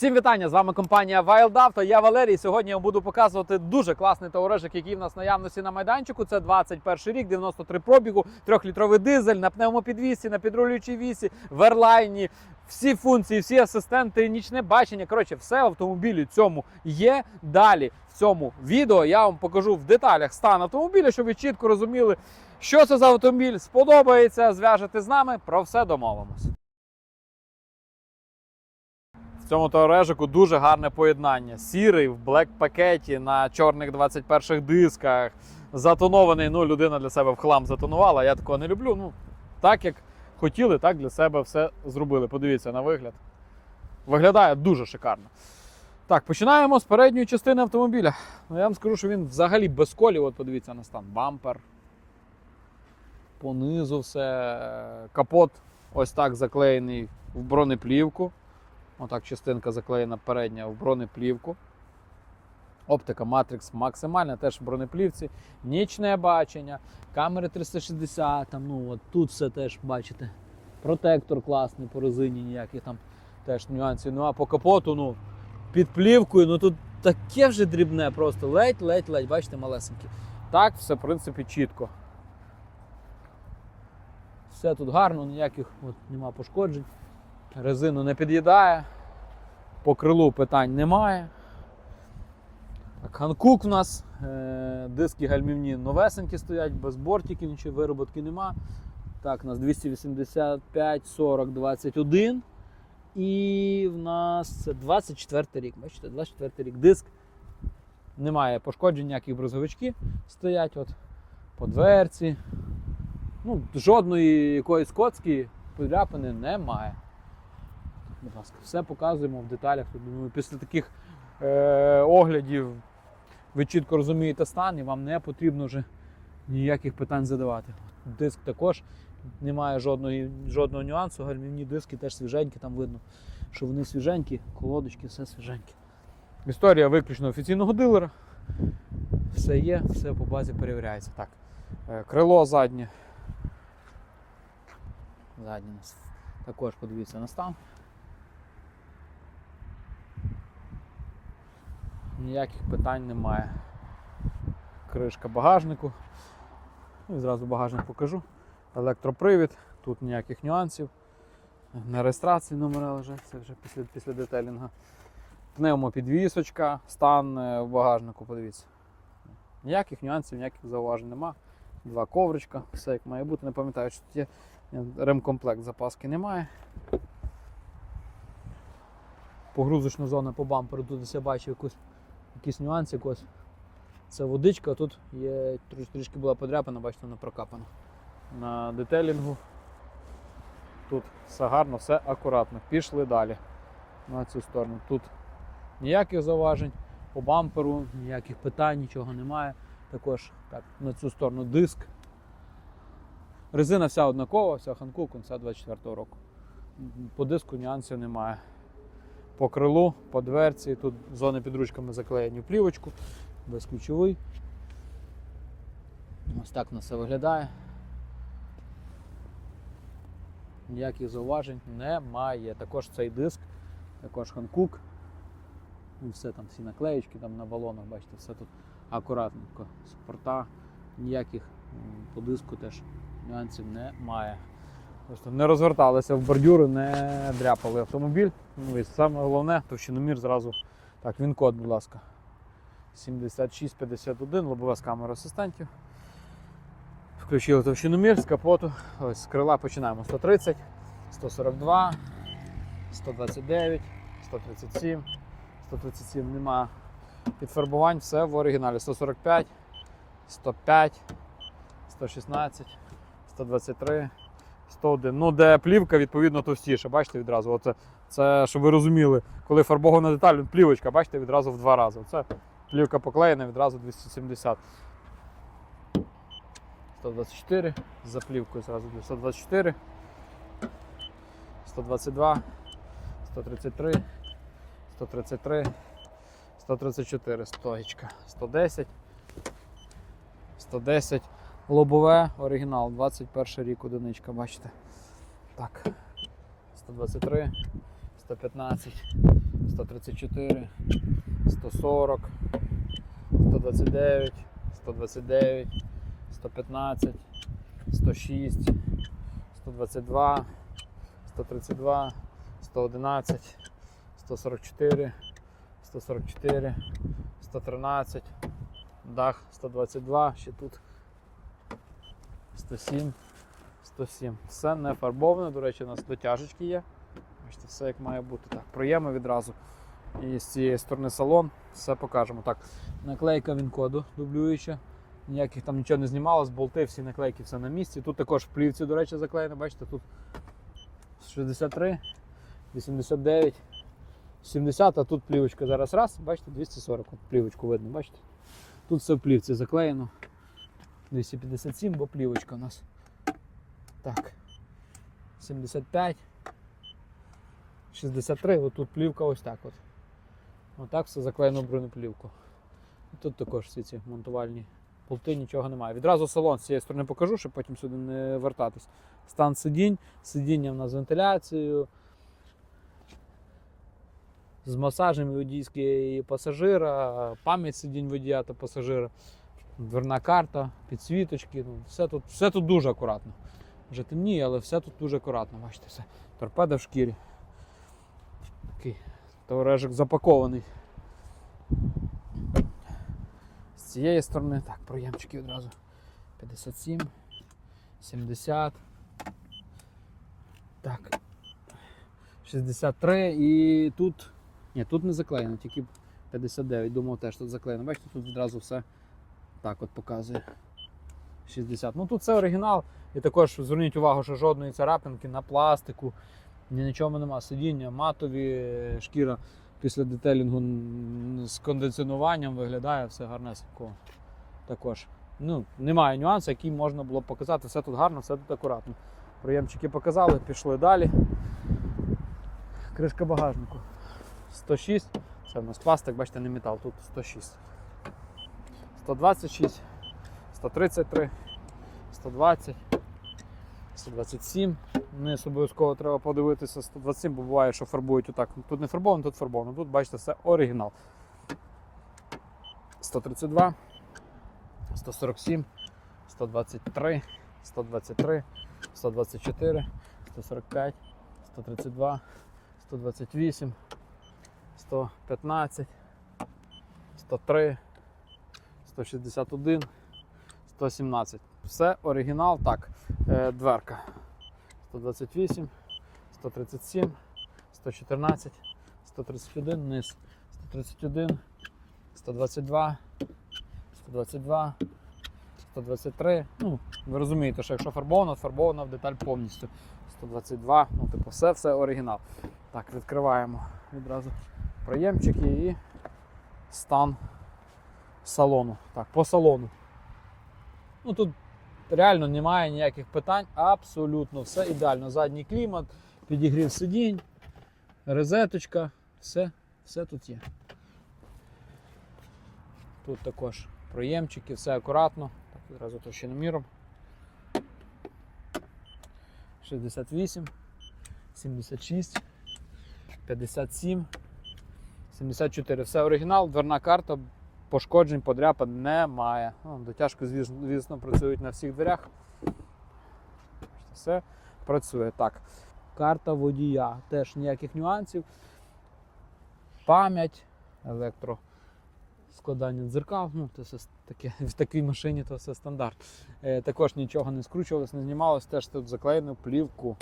Всім вітання! З вами компанія Wild Auto, Я Валерій. Сьогодні я вам буду показувати дуже класний товаришик, який в нас наявності на майданчику. Це 21 рік, 93 пробігу, 3-літровий дизель на пневмопідвісі, на підрулюючій вісі, в ерлайні. Всі функції, всі асистенти, нічне бачення. Коротше, все в автомобілі цьому є. Далі в цьому відео я вам покажу в деталях стан автомобіля, щоб ви чітко розуміли, що це за автомобіль, сподобається, зв'яжете з нами. Про все домовимось. Цьому товарежику дуже гарне поєднання. Сірий в блек пакеті на чорних 21-х дисках. Затонований. Ну, людина для себе в хлам затонувала. Я такого не люблю. Ну, так як хотіли, так для себе все зробили. Подивіться на вигляд. Виглядає дуже шикарно. Так, починаємо з передньої частини автомобіля. Ну, я вам скажу, що він взагалі без колів. От подивіться на стан. Бампер. Понизу все. Капот ось так заклеєний в бронеплівку. Отак частинка заклеєна передня в бронеплівку. Оптика Matrix максимальна, теж в бронеплівці. Нічне бачення, камери 360, там, ну, от тут все теж бачите. Протектор класний по резині, ніяких там теж нюансів. Ну а по капоту, ну, під плівкою, ну тут таке вже дрібне, просто ледь-ледь-ледь, бачите, малесеньке. Так, все, в принципі, чітко. Все тут гарно, ніяких от, нема пошкоджень. Резину не під'їдає. По крилу питань немає. Ханкук в нас, е, диски гальмівні новесенькі стоять, без бортиків, нічого вироботки нема. Так, у нас 285, 40, 21. І в нас це 24 рік. Бачите, 24 рік диск. Немає пошкоджень, ніяких брозовички стоять от по дверці. Ну, жодної якоїсь коцки подряпини немає. Будь ласка, все показуємо в деталях. Думаю, після таких е, оглядів ви чітко розумієте стан і вам не потрібно вже ніяких питань задавати. Диск також немає жодної, жодного нюансу. Гальмівні диски теж свіженькі, там видно, що вони свіженькі, колодочки, все свіженьке. Історія виключно офіційного дилера. Все є, все по базі перевіряється. Так. е, Крило заднє. Заднє нас також подивіться на стан. Ніяких питань немає. Кришка багажнику. Ну і зразу багажник покажу. Електропривід, тут ніяких нюансів. На реєстрації номера лежать, це вже після, після детелінга. Пневмопідвісочка, стан е, в багажнику, подивіться. Ніяких нюансів, ніяких зауважень нема. Два ковричка, все як має бути. Не пам'ятаю, що тут є ремкомплект, запаски немає. Погрузочна зона по бамперу, тут я бачив якусь, якісь нюанси якось. Це водичка, тут є трішки була подряпана, бачите, вона прокапана. На детелінгу. Тут все гарно, все акуратно. Пішли далі на цю сторону. Тут ніяких зауважень, по бамперу, ніяких питань, нічого немає. Також так, на цю сторону диск. Резина вся однакова, вся Ханкук, кінця 24 року. По диску нюансів немає. По крилу, по дверці, тут зони під ручками заклеєні в плівочку, безключовий. Ось так на все виглядає. Ніяких зауважень немає. Також цей диск, також Ханкук. Ну, все там, всі наклеєчки там на балонах, бачите, все тут акуратненько. Супорта, ніяких по диску теж нюансів немає. Просто не розверталися в бордюри, не дряпали автомобіль. Ну і саме головне, товщиномір зразу. Так, він код, будь ласка. 7651, лобова з камери асистентів. Включили товщиномір з капоту. Ось з крила починаємо 130, 142, 129, 137, 137 нема підфарбувань, все в оригіналі. 145, 105, 116, 123, 101. Ну, де плівка, відповідно, товстіша. Бачите відразу. Оце, це, щоб ви розуміли, коли фарбована деталь, плівочка, бачите, відразу в два рази. Це плівка поклеєна відразу 270. 124, за плівкою зразу 124, 122, 133, 133, 134, стоїчка, 110, 110, лобове, оригінал, 21 рік одиничка, бачите. Так, 123, 115, 134, 140, 129, 129, 115, 106, 122, 132, 111, 144, 144, 113, дах 122, ще тут 107, 107. Все не фарбоване, до речі, у нас дотяжечки є. Бачите, все як має бути. Так, проєми відразу. І з цієї сторони салон, все покажемо. Так, наклейка він-коду дублююча. Ніяких там нічого не знімалось, болти, всі наклейки, все на місці. Тут також в плівці, до речі, заклеєно, бачите, тут 63, 89, 70, а тут плівочка зараз раз, бачите, 240. От плівочку видно, бачите? Тут все в плівці заклеєно. 257, бо плівочка у нас. Так. 75. 63, отут плівка ось так от. Отак все заклеєно бронеплівку. І Тут також всі ці монтувальні болти, нічого немає. Відразу салон з цієї сторони покажу, щоб потім сюди не вертатись. Стан сидінь, сидіння в нас з вентиляцією. З масажем водійської і пасажира, пам'ять сидінь водія та пасажира, дверна карта, підсвіточки. Ну, все, тут, все тут дуже акуратно. Вже темніє, але все тут дуже акуратно. Бачите, все. Торпеда в шкірі. Такий товарежик запакований. З цієї сторони, так, проємчики одразу. 57, 70. Так. 63 і тут. Ні, тут не заклеєно, тільки 59. Думав теж тут заклеєно. Бачите, тут відразу все так от показує. 60. Ну тут це оригінал. І також зверніть увагу, що жодної царапинки на пластику, ні нічого нема. Сидіння, матові, е, шкіра після детелінгу з кондиціонуванням виглядає все гарнесенько. Також. Ну, немає нюансів, які можна було показати. Все тут гарно, все тут акуратно. Проємчики показали, пішли далі. Кришка багажнику. 106. Це в нас пластик, бачите, не метал, тут 106. 126, 133, 120, 127. Низ обов'язково треба подивитися 127, бо буває, що фарбують отак. Тут не фарбовано, тут фарбовано. Тут бачите, все оригінал. 132, 147, 123, 123, 124, 145, 132, 128, 115, 103, 161, 117. Все оригінал. Так, е, дверка. 128, 137, 114, 131, низ, 131, 122, 122, 123. Ну, ви розумієте, що якщо фарбовано, фарбовано в деталь повністю. 122, ну, типу, все, все оригінал. Так, відкриваємо відразу проємчики і стан салону. Так, по салону. Ну тут реально немає ніяких питань, абсолютно все ідеально. Задній клімат, підігрів сидінь, розеточка, все, все тут є. Тут також проємчики, все акуратно. Так, відразу товщиноміром. 68, 76, 57, 74. Все оригінал, дверна карта, пошкоджень, подряпин немає. Ну, Дотяжки, звісно, працюють на всіх дверях. Все працює. Так. Карта водія, теж ніяких нюансів. Пам'ять, електро. Складання дзеркал, ну це все таке в такій машині то все стандарт. Е, також нічого не скручувалось, не знімалось, теж тут заклеєно плівку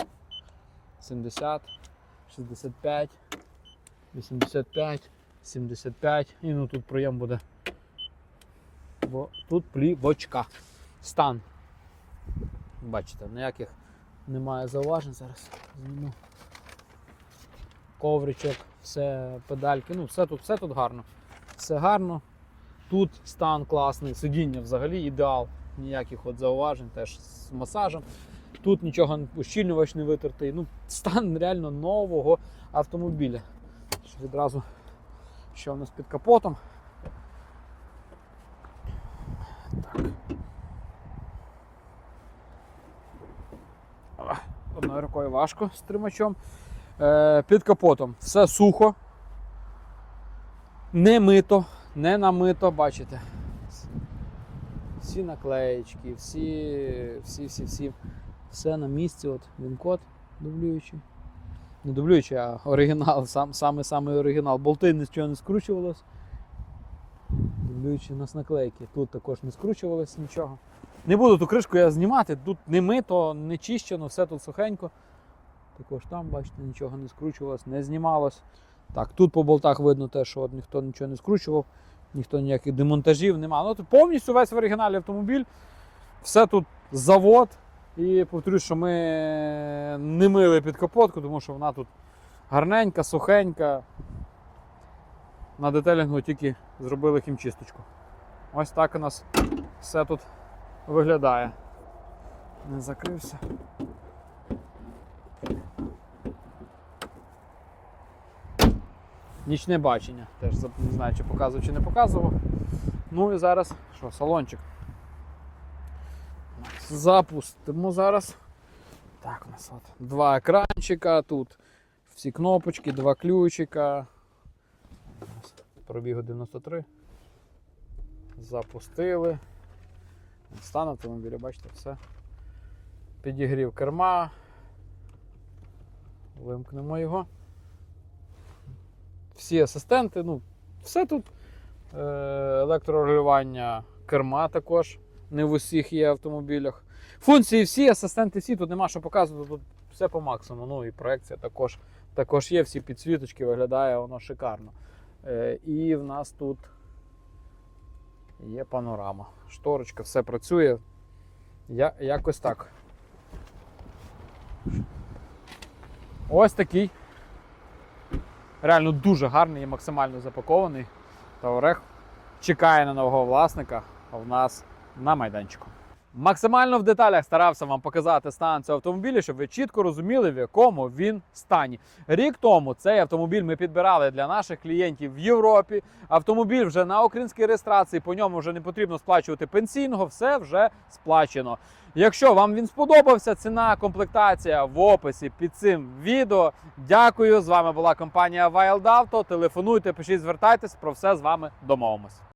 70, 65, 85, 75 і ну тут проєм буде. Бо тут плівочка. Стан. Бачите, ніяких немає зауважень зараз. Зніму. Ковричок, все, педальки, ну все тут, все тут гарно. Все гарно. Тут стан класний, сидіння взагалі ідеал, ніяких от зауважень, теж з масажем. Тут нічого ущільнювач не витертий. Ну, стан реально нового автомобіля. Відразу що у нас під капотом. Так. А, Одною рукою важко з тримачом. Е, під капотом все сухо. Не мито, не намито, бачите. Всі наклеєчки, всі, всі, всі, всі. Все на місці. От він код дублюючий. Не дублюючий, а оригінал, сам, саме саме оригінал. Болти нічого не скручувалось. Дублюючи у нас наклейки. Тут також не скручувалось нічого. Не буду ту кришку я знімати, тут не мито, не чищено, все тут сухенько. Також там, бачите, нічого не скручувалось, не знімалось. Так, тут по болтах видно те, що от ніхто нічого не скручував, ніхто ніяких демонтажів немає. Ну, повністю весь в оригіналі автомобіль. Все тут завод. І повторюсь, що ми не мили під капотку, тому що вона тут гарненька, сухенька. На детелінгу тільки зробили хімчисточку. Ось так у нас все тут виглядає. Не закрився. Нічне бачення. Теж не знаю, чи показував, чи не показував. Ну і зараз що, салончик. Запустимо зараз. Так, у нас от два екранчика, тут всі кнопочки, два ключика. Пробігу 93. Запустили. Стан автомобіля, бачите, все. Підігрів керма. Вимкнемо його. Всі асистенти, ну, все тут. Е, електрорегулювання керма також. Не в усіх є автомобілях. Функції всі, асистенти всі, тут нема що показувати, тут все по максимуму. Ну і проекція також, також є, всі підсвіточки, виглядає воно шикарно. Е, і в нас тут є панорама. Шторочка, все працює. Я, якось так. Ось такий. Реально дуже гарний і максимально запакований. Та орех чекає на нового власника, в нас на майданчику. Максимально в деталях старався вам показати стан цього автомобіля, щоб ви чітко розуміли, в якому він стані. Рік тому цей автомобіль ми підбирали для наших клієнтів в Європі. Автомобіль вже на українській реєстрації, по ньому вже не потрібно сплачувати пенсійного, все вже сплачено. Якщо вам він сподобався, ціна, комплектація в описі під цим відео. Дякую. З вами була компанія Wild Auto. Телефонуйте, пишіть, звертайтесь, про все з вами домовимось.